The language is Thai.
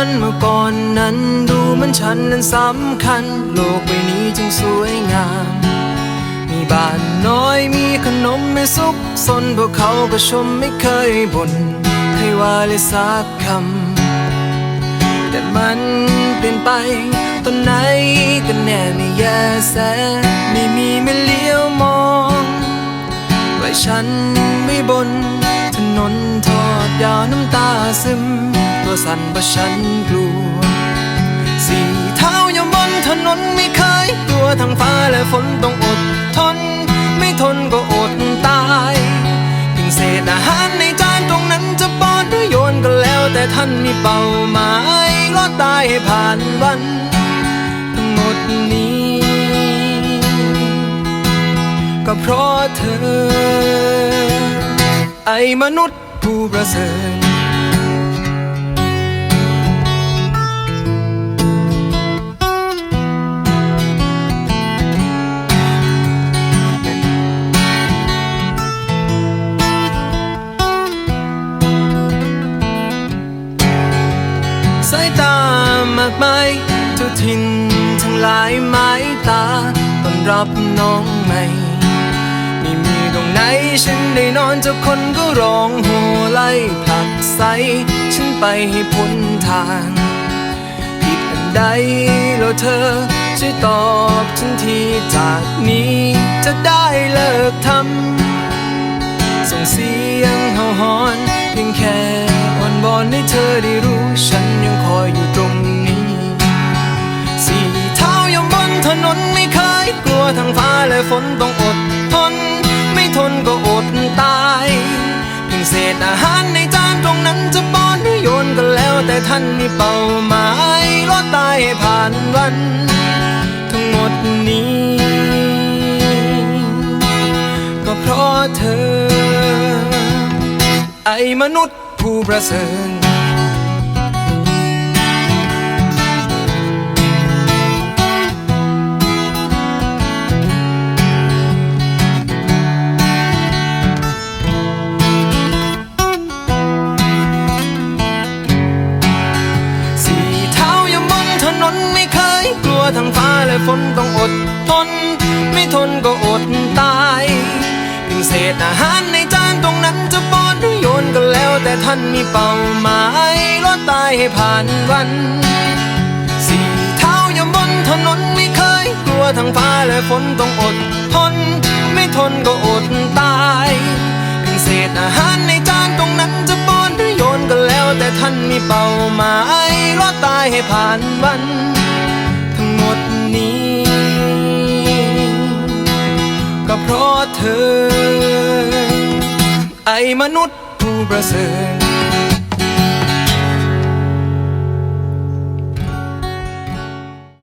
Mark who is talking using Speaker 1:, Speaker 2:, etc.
Speaker 1: ันเมื่อก่อนนั้น ดูมันฉันนั้นสำคัญ โลกใบนี้จึงสวยงาม มีบ้านน้อยมีขนมไม่สุขสนพวกเขาก็ชมไม่เคยบ่นเคยว่าเลยสักคำ แต่มันเปลี่ยนไปตอนไหนกันแน่ไม่แย่แสไม่มีไม่เลี้ยวมองปล่อยฉันไม่บนถนนทอดยาวน้ำตาซึม ตัวสั่นเพราะฉันกลัว สี่เท้ายังบนถนนไม่เคยกลัวทั้งฟ้าและฝนต้องอดทน ไม่ทนก็อดตายเพียงเศษอาหารในจานตรงนั้นจะป้อนหรือโยนก็แล้ว แต่ท่านมีเป้าหมายรอดตายให้ผ่านวันทั้งหมดนี้ ก็เพราะเธอ ไอ้มนุษย์ผู้ประเสริฐายตามากมายเจ้าทินทั้งหลายไม้ตาต้อนรับน้องใหม่ไม่มีตรงไหนฉันได้นอนเจ้าคนก็ร้องโห่ไล่ผลักไสฉันไปให้พ้นทาง ผิดอันใดแล้วเธอช่วยตอบฉันทีจากนี้จะได้เลิกทำส่งเสียงเห่าหอนเพียงแค่ งฟ้าและฝนต้องอดทน ไม่ทนก็อดตายเพียงเศษอาหารในจานตรงนั้นจะป้อนหรือโยนก็แล้วแต่ท่านมีเป้าหมายรอดตายผ่านวัน ทั้งหมดนี้ ก็เพราะเธอ ไอ้มนุษย์ผู้ประเสริฐ ฝนต้องอดทน ไม่ทนก็อดตายเพียงเศษอาหารในจานตรงนั้นจะป้อนหรือโยนก็แล้ว แต่ท่านมีเป้าหมายรอดตายให้ผ่านวัน สี่เท้ายังบนถนนไม่เคยกลัวทั้งฟ้าและฝนต้องอดทน ไม่ทนก็อดตายเพียงเศษอาหารในจานตรงนั้นจะป้อนหรือโยนก็แล้ว แต่ท่านมีเป้าหมายรอดตายให้ผ่านวัน มนุษย์ผู้ประเสริฐ